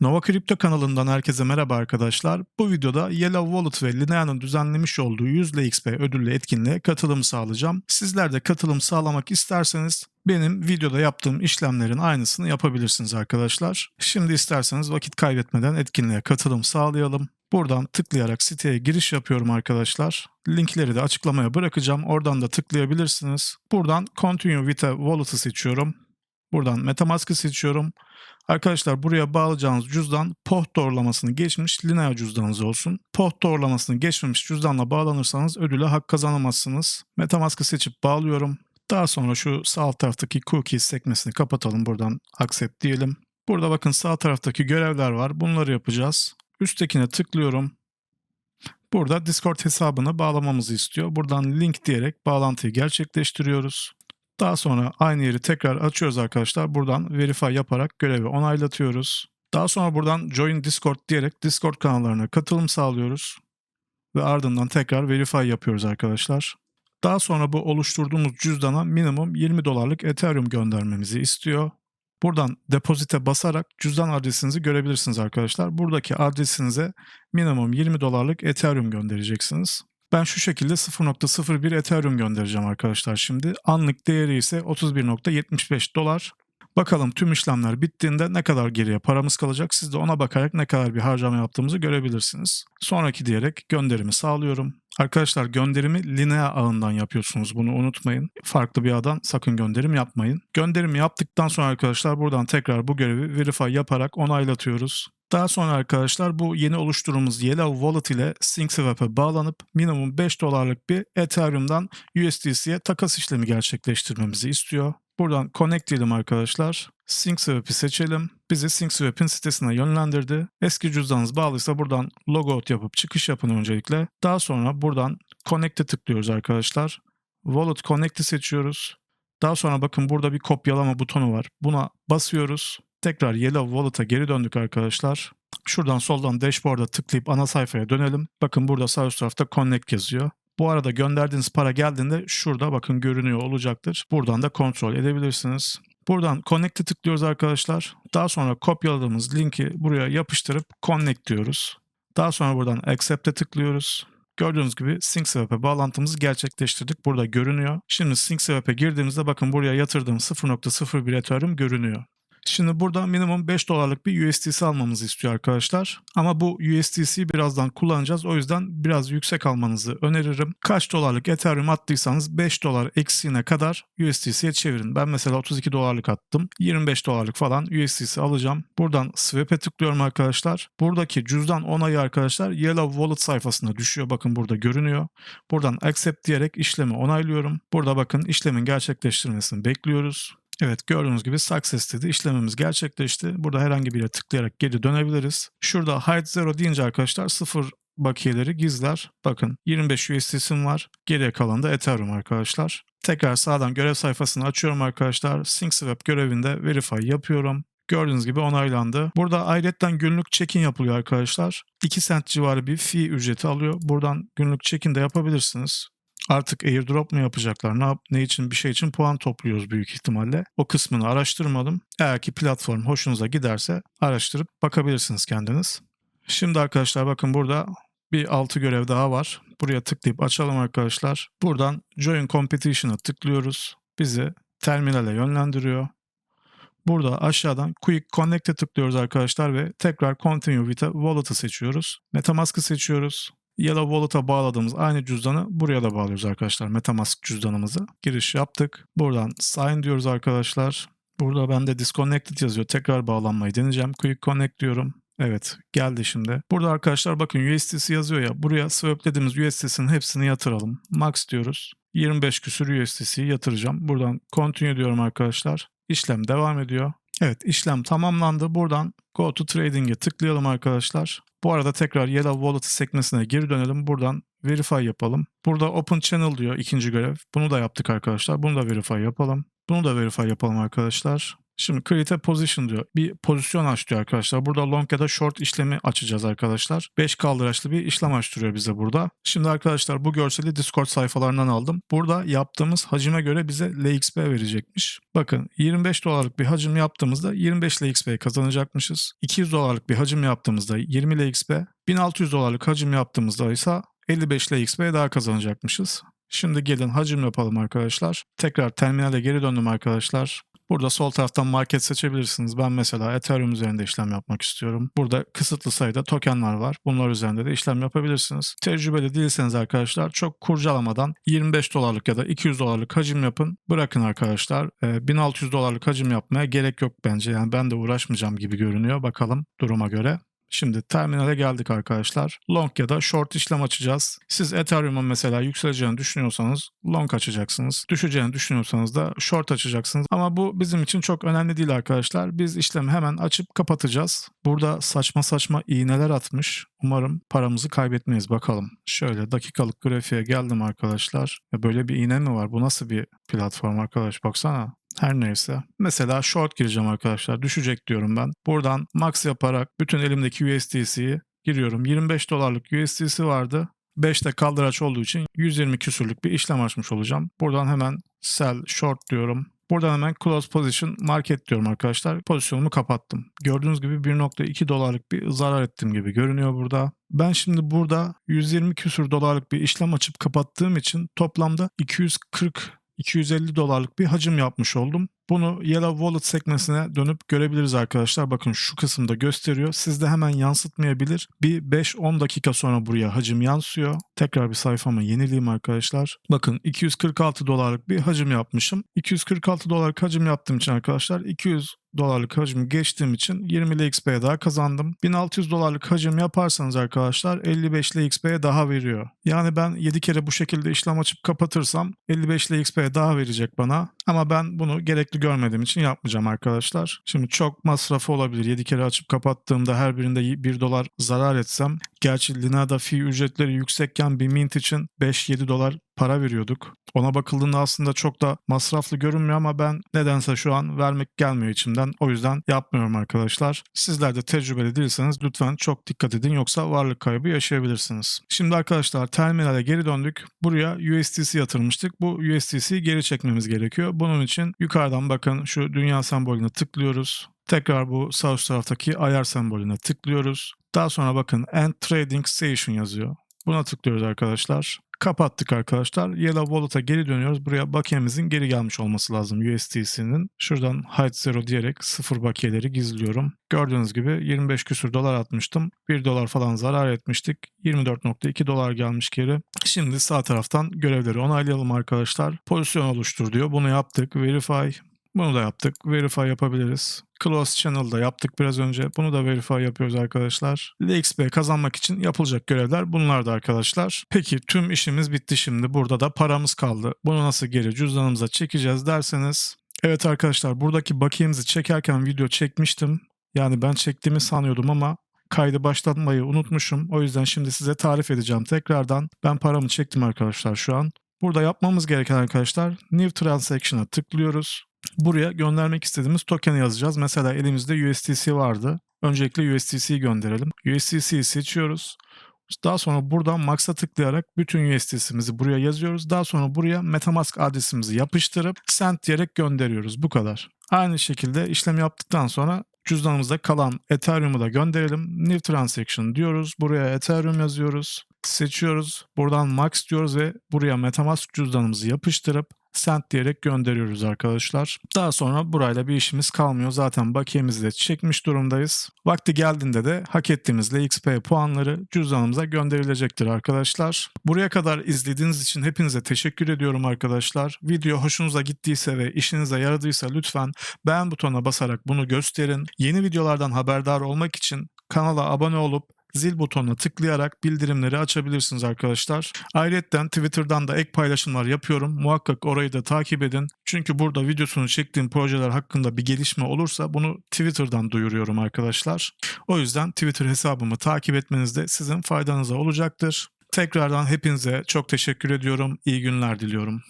Nova Crypto kanalından herkese merhaba arkadaşlar. Bu videoda Yellow Wallet ve Linea'nın düzenlemiş olduğu 100 LXP ödüllü etkinliğe katılım sağlayacağım. Sizler de katılım sağlamak isterseniz benim videoda yaptığım işlemlerin aynısını yapabilirsiniz arkadaşlar. Şimdi isterseniz vakit kaybetmeden etkinliğe katılım sağlayalım. Buradan tıklayarak siteye giriş yapıyorum arkadaşlar. Linkleri de açıklamaya bırakacağım. Oradan da tıklayabilirsiniz. Buradan Continue with a Wallet'ı seçiyorum. Buradan Metamask'ı seçiyorum. Arkadaşlar buraya bağlayacağınız cüzdan POH doğrulamasını geçmiş Linea cüzdanınız olsun. POH doğrulamasını geçmemiş cüzdanla bağlanırsanız ödüle hak kazanamazsınız. Metamask'ı seçip bağlıyorum. Daha sonra şu sağ taraftaki cookies sekmesini kapatalım. Buradan accept diyelim. Burada bakın sağ taraftaki görevler var. Bunları yapacağız. Üsttekine tıklıyorum. Burada Discord hesabını bağlamamızı istiyor. Buradan link diyerek bağlantıyı gerçekleştiriyoruz. Daha sonra aynı yeri tekrar açıyoruz arkadaşlar. Buradan verify yaparak görevi onaylatıyoruz. Daha sonra buradan join Discord diyerek Discord kanallarına katılım sağlıyoruz. Ve ardından tekrar verify yapıyoruz arkadaşlar. Daha sonra bu oluşturduğumuz cüzdana minimum 20 dolarlık Ethereum göndermemizi istiyor. Buradan depozite basarak cüzdan adresinizi görebilirsiniz arkadaşlar. Buradaki adresinize minimum 20 dolarlık Ethereum göndereceksiniz. Ben şu şekilde 0.01 Ethereum göndereceğim arkadaşlar şimdi. Anlık değeri ise 31.75 dolar. Bakalım tüm işlemler bittiğinde ne kadar geriye paramız kalacak. Siz de ona bakarak ne kadar bir harcama yaptığımızı görebilirsiniz. Sonraki diyerek gönderimi sağlıyorum. Arkadaşlar gönderimi Linea ağından yapıyorsunuz bunu unutmayın. Farklı bir ağdan sakın gönderim yapmayın. Gönderimi yaptıktan sonra arkadaşlar buradan tekrar bu görevi verify yaparak onaylatıyoruz. Daha sonra arkadaşlar bu yeni oluşturduğumuz Yellow Wallet ile SyncSwap'e bağlanıp minimum 5 dolarlık bir Ethereum'dan USDC'ye takas işlemi gerçekleştirmemizi istiyor. Buradan connect diyelim arkadaşlar. SyncSwap'i seçelim. Bizi SyncSwap'in sitesine yönlendirdi. Eski cüzdanınız bağlıysa buradan logout yapıp çıkış yapın öncelikle. Daha sonra buradan connect'e tıklıyoruz arkadaşlar. Wallet Connect'i seçiyoruz. Daha sonra bakın burada bir kopyalama butonu var. Buna basıyoruz. Tekrar Yellow Wallet'a geri döndük arkadaşlar. Şuradan soldan dashboard'a tıklayıp ana sayfaya dönelim. Bakın burada sağ üst tarafta Connect yazıyor. Bu arada gönderdiğiniz para geldiğinde şurada bakın görünüyor olacaktır. Buradan da kontrol edebilirsiniz. Buradan Connect'e tıklıyoruz arkadaşlar. Daha sonra kopyaladığımız linki buraya yapıştırıp Connect diyoruz. Daha sonra buradan Accept'e tıklıyoruz. Gördüğünüz gibi SyncSwap'e bağlantımızı gerçekleştirdik. Burada görünüyor. Şimdi SyncSwap'e girdiğimizde bakın buraya yatırdığım 0.01 Ethereum görünüyor. Şimdi burada minimum 5 dolarlık bir USDC almamızı istiyor arkadaşlar. Ama bu USDC'yi birazdan kullanacağız. O yüzden biraz yüksek almanızı öneririm. Kaç dolarlık Ethereum attıysanız 5 dolar eksiğine kadar USDC'ye çevirin. Ben mesela 32 dolarlık attım. 25 dolarlık falan USDC alacağım. Buradan swap'e tıklıyorum arkadaşlar. Buradaki cüzdan onayı arkadaşlar Yellow Wallet sayfasına düşüyor. Bakın burada görünüyor. Buradan accept diyerek işlemi onaylıyorum. Burada bakın işlemin gerçekleştirmesini bekliyoruz. Evet gördüğünüz gibi success dedi. İşlemimiz gerçekleşti. Burada herhangi bir yere tıklayarak geri dönebiliriz. Şurada hide zero deyince arkadaşlar sıfır bakiyeleri gizler. Bakın 25 USDC'm var. Geriye kalan da Ethereum arkadaşlar. Tekrar sağdan görev sayfasını açıyorum arkadaşlar. SyncSwap görevinde verify yapıyorum. Gördüğünüz gibi onaylandı. Burada ayrıca günlük check-in yapılıyor arkadaşlar. 2 cent civarı bir fee ücreti alıyor. Buradan günlük check-in de yapabilirsiniz. Artık airdrop mu yapacaklar? Ne, yap, ne için bir şey için puan topluyoruz büyük ihtimalle. O kısmını araştırmadım. Eğer ki platform hoşunuza giderse araştırıp bakabilirsiniz kendiniz. Şimdi arkadaşlar bakın burada bir altı görev daha var. Buraya tıklayıp açalım arkadaşlar. Buradan Join Competition'a tıklıyoruz. Bizi terminale yönlendiriyor. Burada aşağıdan Quick Connect'e tıklıyoruz arkadaşlar ve tekrar Continue with a Wallet'ı seçiyoruz. Metamask'ı seçiyoruz. Yellow Wallet'a bağladığımız aynı cüzdanı buraya da bağlıyoruz arkadaşlar. Metamask cüzdanımızı. Giriş yaptık. Buradan sign diyoruz arkadaşlar. Burada bende disconnected yazıyor. Tekrar bağlanmayı deneyeceğim. Quick connect diyorum. Evet geldi şimdi. Burada arkadaşlar bakın USDC yazıyor ya. Buraya swaplediğimiz USDC'nin hepsini yatıralım. Max diyoruz. 25 küsür USDC'yi yatıracağım. Buradan continue diyorum arkadaşlar. İşlem devam ediyor. Evet işlem tamamlandı. Buradan Go to Trading'e tıklayalım arkadaşlar. Bu arada tekrar Yellow Wallet sekmesine geri dönelim. Buradan Verify yapalım. Burada Open Channel diyor ikinci görev. Bunu da yaptık arkadaşlar. Bunu da Verify yapalım. Bunu da Verify yapalım arkadaşlar. Şimdi create a position diyor. Bir pozisyon aç diyor arkadaşlar. Burada long ya da short işlemi açacağız arkadaşlar. 5 kaldıraçlı bir işlem açtırıyor bize burada. Şimdi arkadaşlar bu görseli Discord sayfalarından aldım. Burada yaptığımız hacime göre bize LXP verecekmiş. Bakın 25 dolarlık bir hacim yaptığımızda 25 LXP kazanacakmışız. 200 dolarlık bir hacim yaptığımızda 20 LXP, 1600 dolarlık hacim yaptığımızda ise 55 LXP daha kazanacakmışız. Şimdi gelin hacim yapalım arkadaşlar. Tekrar terminale geri döndüm arkadaşlar. Burada sol taraftan market seçebilirsiniz. Ben mesela Ethereum üzerinde işlem yapmak istiyorum. Burada kısıtlı sayıda tokenler var. Bunlar üzerinde de işlem yapabilirsiniz. Tecrübeli değilseniz arkadaşlar çok kurcalamadan 25 dolarlık ya da 200 dolarlık hacim yapın. Bırakın arkadaşlar. Ee, 1600 dolarlık hacim yapmaya gerek yok bence. Yani ben de uğraşmayacağım gibi görünüyor. Bakalım duruma göre. Şimdi terminale geldik arkadaşlar. Long ya da short işlem açacağız. Siz Ethereum'un mesela yükseleceğini düşünüyorsanız long açacaksınız. Düşeceğini düşünüyorsanız da short açacaksınız. Ama bu bizim için çok önemli değil arkadaşlar. Biz işlemi hemen açıp kapatacağız. Burada saçma saçma iğneler atmış. Umarım paramızı kaybetmeyiz bakalım. Şöyle dakikalık grafiğe geldim arkadaşlar. Böyle bir iğne mi var? Bu nasıl bir platform arkadaş? Baksana. Her neyse. Mesela short gireceğim arkadaşlar. Düşecek diyorum ben. Buradan max yaparak bütün elimdeki USDC'yi giriyorum. 25 dolarlık USDC vardı. 5'te kaldıraç olduğu için 120 küsürlük bir işlem açmış olacağım. Buradan hemen sell short diyorum. Buradan hemen close position market diyorum arkadaşlar. Pozisyonumu kapattım. Gördüğünüz gibi 1.2 dolarlık bir zarar ettim gibi görünüyor burada. Ben şimdi burada 120 küsür dolarlık bir işlem açıp kapattığım için toplamda 240 250 dolarlık bir hacim yapmış oldum. Bunu Yellow Wallet sekmesine dönüp görebiliriz arkadaşlar. Bakın şu kısımda gösteriyor. Sizde hemen yansıtmayabilir. Bir 5-10 dakika sonra buraya hacim yansıyor. Tekrar bir sayfamı yenileyim arkadaşlar. Bakın 246 dolarlık bir hacim yapmışım. 246 dolarlık hacim yaptığım için arkadaşlar 200 dolarlık hacim geçtiğim için 20 LXP daha kazandım. 1600 dolarlık hacim yaparsanız arkadaşlar 55 LXP daha veriyor. Yani ben 7 kere bu şekilde işlem açıp kapatırsam 55 LXP daha verecek bana. Ama ben bunu gerekli görmediğim için yapmayacağım arkadaşlar. Şimdi çok masrafı olabilir. 7 kere açıp kapattığımda her birinde 1 dolar zarar etsem. Gerçi Lina'da fee ücretleri yüksekken bir mint için 5-7 dolar para veriyorduk. Ona bakıldığında aslında çok da masraflı görünmüyor ama ben nedense şu an vermek gelmiyor içimden. O yüzden yapmıyorum arkadaşlar. Sizler de tecrübeli değilseniz lütfen çok dikkat edin yoksa varlık kaybı yaşayabilirsiniz. Şimdi arkadaşlar terminale geri döndük. Buraya USDC yatırmıştık. Bu USDC'yi geri çekmemiz gerekiyor. Bunun için yukarıdan bakın şu dünya sembolüne tıklıyoruz. Tekrar bu sağ üst taraftaki ayar sembolüne tıklıyoruz. Daha sonra bakın End Trading Station yazıyor. Buna tıklıyoruz arkadaşlar. Kapattık arkadaşlar. Yellow Wallet'a geri dönüyoruz. Buraya bakiyemizin geri gelmiş olması lazım USDC'nin. Şuradan hide zero diyerek sıfır bakiyeleri gizliyorum. Gördüğünüz gibi 25 küsür dolar atmıştım. 1 dolar falan zarar etmiştik. 24.2 dolar gelmiş geri. Şimdi sağ taraftan görevleri onaylayalım arkadaşlar. Pozisyon oluştur diyor. Bunu yaptık. Verify. Bunu da yaptık. Verify yapabiliriz. Close Channel'da yaptık biraz önce. Bunu da verify yapıyoruz arkadaşlar. LXP kazanmak için yapılacak görevler bunlar da arkadaşlar. Peki tüm işimiz bitti şimdi. Burada da paramız kaldı. Bunu nasıl geri cüzdanımıza çekeceğiz derseniz. Evet arkadaşlar buradaki bakiyemizi çekerken video çekmiştim. Yani ben çektiğimi sanıyordum ama kaydı başlatmayı unutmuşum. O yüzden şimdi size tarif edeceğim tekrardan. Ben paramı çektim arkadaşlar şu an. Burada yapmamız gereken arkadaşlar New Transaction'a tıklıyoruz. Buraya göndermek istediğimiz token yazacağız. Mesela elimizde USDC vardı. Öncelikle USDC'yi gönderelim. USDC'yi seçiyoruz. Daha sonra buradan Max'a tıklayarak bütün USDC'mizi buraya yazıyoruz. Daha sonra buraya Metamask adresimizi yapıştırıp send diyerek gönderiyoruz. Bu kadar. Aynı şekilde işlem yaptıktan sonra cüzdanımızda kalan Ethereum'u da gönderelim. New Transaction diyoruz. Buraya Ethereum yazıyoruz. Seçiyoruz. Buradan Max diyoruz ve buraya Metamask cüzdanımızı yapıştırıp send diyerek gönderiyoruz arkadaşlar. Daha sonra burayla bir işimiz kalmıyor. Zaten bakiyemizi de çekmiş durumdayız. Vakti geldiğinde de hak ettiğimiz LXP puanları cüzdanımıza gönderilecektir arkadaşlar. Buraya kadar izlediğiniz için hepinize teşekkür ediyorum arkadaşlar. Video hoşunuza gittiyse ve işinize yaradıysa lütfen beğen butonuna basarak bunu gösterin. Yeni videolardan haberdar olmak için kanala abone olup zil butonuna tıklayarak bildirimleri açabilirsiniz arkadaşlar. Ayrıca Twitter'dan da ek paylaşımlar yapıyorum. Muhakkak orayı da takip edin. Çünkü burada videosunu çektiğim projeler hakkında bir gelişme olursa bunu Twitter'dan duyuruyorum arkadaşlar. O yüzden Twitter hesabımı takip etmeniz de sizin faydanıza olacaktır. Tekrardan hepinize çok teşekkür ediyorum. İyi günler diliyorum.